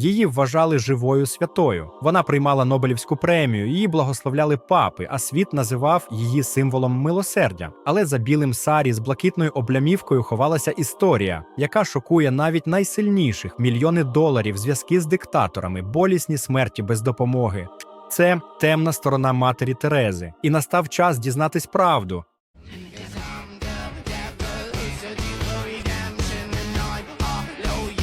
Її вважали живою святою. Вона приймала Нобелівську премію, її благословляли папи, а світ називав її символом милосердя. Але за білим сарі з блакитною облямівкою ховалася історія, яка шокує навіть найсильніших мільйони доларів, зв'язки з диктаторами, болісні смерті без допомоги. Це темна сторона матері Терези, і настав час дізнатись правду.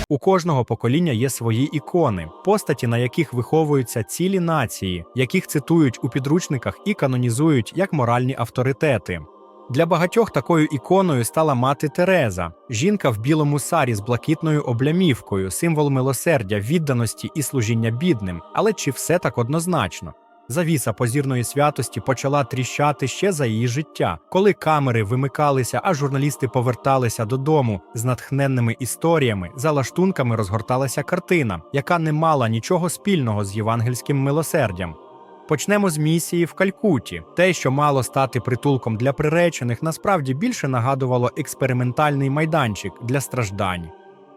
У кожного покоління є свої ікони, постаті, на яких виховуються цілі нації, яких цитують у підручниках і канонізують як моральні авторитети. Для багатьох такою іконою стала мати Тереза, жінка в білому сарі з блакитною облямівкою, символ милосердя, відданості і служіння бідним. Але чи все так однозначно? Завіса позірної святості почала тріщати ще за її життя, коли камери вимикалися, а журналісти поверталися додому з натхненними історіями. За лаштунками розгорталася картина, яка не мала нічого спільного з євангельським милосердям. Почнемо з місії в Калькуті. Те, що мало стати притулком для приречених, насправді більше нагадувало експериментальний майданчик для страждань.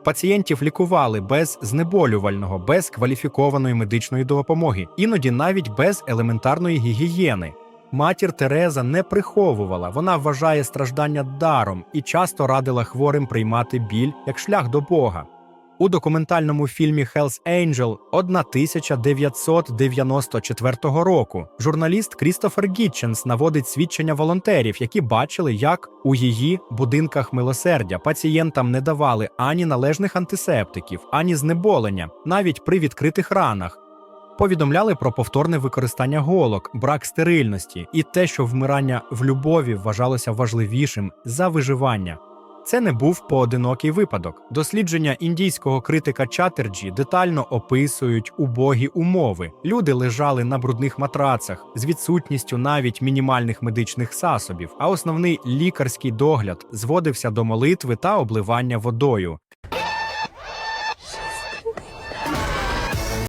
Пацієнтів лікували без знеболювального, без кваліфікованої медичної допомоги, іноді навіть без елементарної гігієни. Матір Тереза не приховувала, вона вважає страждання даром і часто радила хворим приймати біль як шлях до Бога. У документальному фільмі Hell's Angel 1994 року журналіст Крістофер Гітченс наводить свідчення волонтерів, які бачили, як у її будинках милосердя пацієнтам не давали ані належних антисептиків, ані знеболення, навіть при відкритих ранах. Повідомляли про повторне використання голок, брак стерильності і те, що вмирання в любові вважалося важливішим за виживання. Це не був поодинокий випадок. Дослідження індійського критика Чатерджі детально описують убогі умови. Люди лежали на брудних матрацах з відсутністю навіть мінімальних медичних засобів, а основний лікарський догляд зводився до молитви та обливання водою.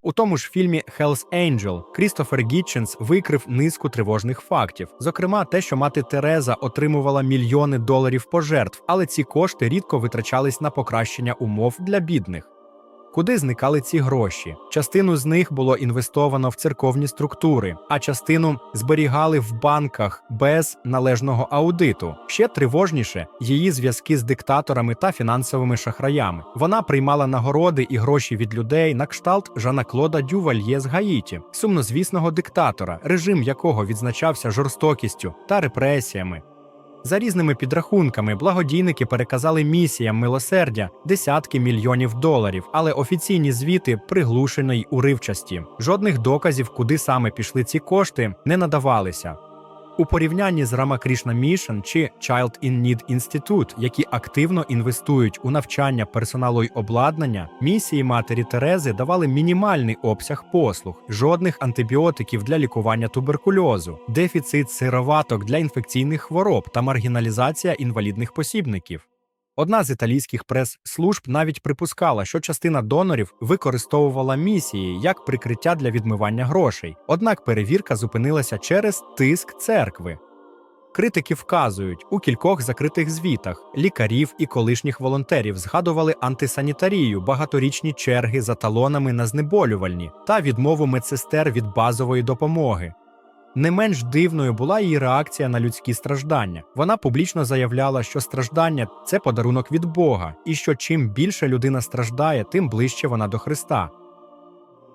У тому ж фільмі Hell's Angel Крістофер Гітченс викрив низку тривожних фактів, зокрема, те, що мати Тереза отримувала мільйони доларів пожертв, але ці кошти рідко витрачались на покращення умов для бідних. Куди зникали ці гроші? Частину з них було інвестовано в церковні структури, а частину зберігали в банках без належного аудиту. Ще тривожніше її зв'язки з диктаторами та фінансовими шахраями. Вона приймала нагороди і гроші від людей на кшталт Жана Клода Дювальє з Гаїті, сумнозвісного диктатора, режим якого відзначався жорстокістю та репресіями. За різними підрахунками, благодійники переказали місіям милосердя десятки мільйонів доларів, але офіційні звіти приглушено й уривчасті. Жодних доказів, куди саме пішли ці кошти, не надавалися. У порівнянні з Ramakrishna Mission чи Child in Need Institute, які активно інвестують у навчання персоналу й обладнання, місії матері Терези давали мінімальний обсяг послуг, жодних антибіотиків для лікування туберкульозу, дефіцит сироваток для інфекційних хвороб та маргіналізація інвалідних посібників. Одна з італійських прес-служб навіть припускала, що частина донорів використовувала місії як прикриття для відмивання грошей. Однак перевірка зупинилася через тиск церкви. Критики вказують, у кількох закритих звітах лікарів і колишніх волонтерів згадували антисанітарію, багаторічні черги за талонами на знеболювальні та відмову медсестер від базової допомоги. Не менш дивною була її реакція на людські страждання. Вона публічно заявляла, що страждання це подарунок від Бога, і що чим більше людина страждає, тим ближче вона до Христа.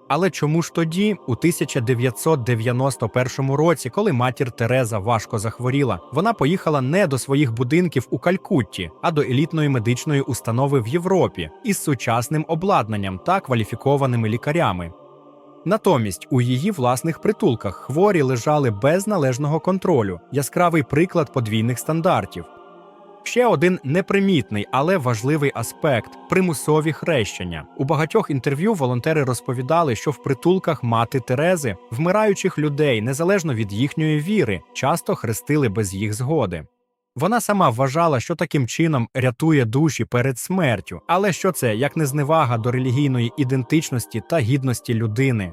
Але чому ж тоді, у 1991 році, коли матір Тереза важко захворіла, вона поїхала не до своїх будинків у Калькутті, а до елітної медичної установи в Європі із сучасним обладнанням та кваліфікованими лікарями. Натомість у її власних притулках хворі лежали без належного контролю, яскравий приклад подвійних стандартів. Ще один непримітний, але важливий аспект примусові хрещення. У багатьох інтерв'ю волонтери розповідали, що в притулках мати Терези вмираючих людей, незалежно від їхньої віри, часто хрестили без їх згоди. Вона сама вважала, що таким чином рятує душі перед смертю, але що це як не зневага до релігійної ідентичності та гідності людини.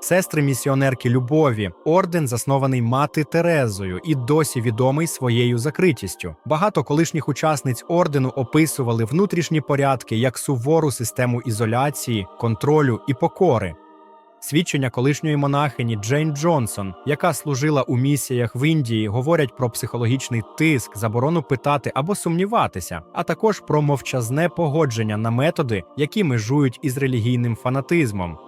Сестри місіонерки любові, орден заснований мати Терезою і досі відомий своєю закритістю. Багато колишніх учасниць ордену описували внутрішні порядки як сувору систему ізоляції, контролю і покори. Свідчення колишньої монахині Джейн Джонсон, яка служила у місіях в Індії, говорять про психологічний тиск, заборону питати або сумніватися, а також про мовчазне погодження на методи, які межують із релігійним фанатизмом.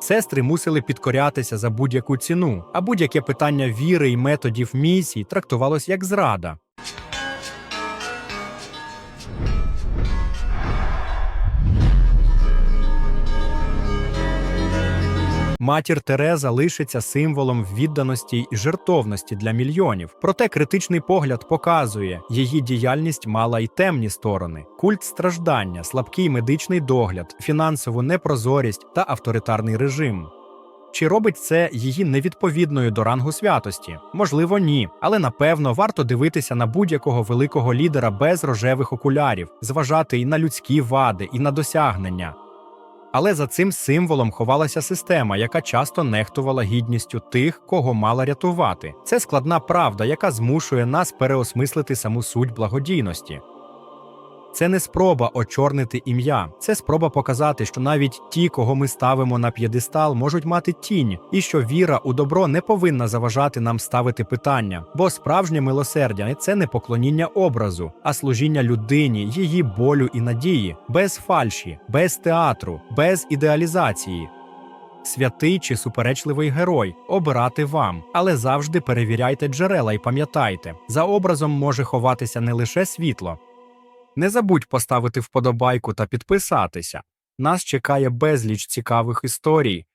Сестри мусили підкорятися за будь-яку ціну, а будь-яке питання віри і методів місій трактувалось як зрада. Матір Тереза лишиться символом відданості і жертовності для мільйонів. Проте критичний погляд показує, її діяльність мала й темні сторони: культ страждання, слабкий медичний догляд, фінансову непрозорість та авторитарний режим. Чи робить це її невідповідною до рангу святості? Можливо, ні, але напевно варто дивитися на будь-якого великого лідера без рожевих окулярів, зважати і на людські вади, і на досягнення. Але за цим символом ховалася система, яка часто нехтувала гідністю тих, кого мала рятувати. Це складна правда, яка змушує нас переосмислити саму суть благодійності. Це не спроба очорнити ім'я, це спроба показати, що навіть ті, кого ми ставимо на п'єдестал, можуть мати тінь, і що віра у добро не повинна заважати нам ставити питання, бо справжнє милосердя це не поклоніння образу, а служіння людині, її болю і надії, без фальші, без театру, без ідеалізації. Святий чи суперечливий герой обирати вам, але завжди перевіряйте джерела і пам'ятайте, за образом може ховатися не лише світло. Не забудь поставити вподобайку та підписатися. Нас чекає безліч цікавих історій.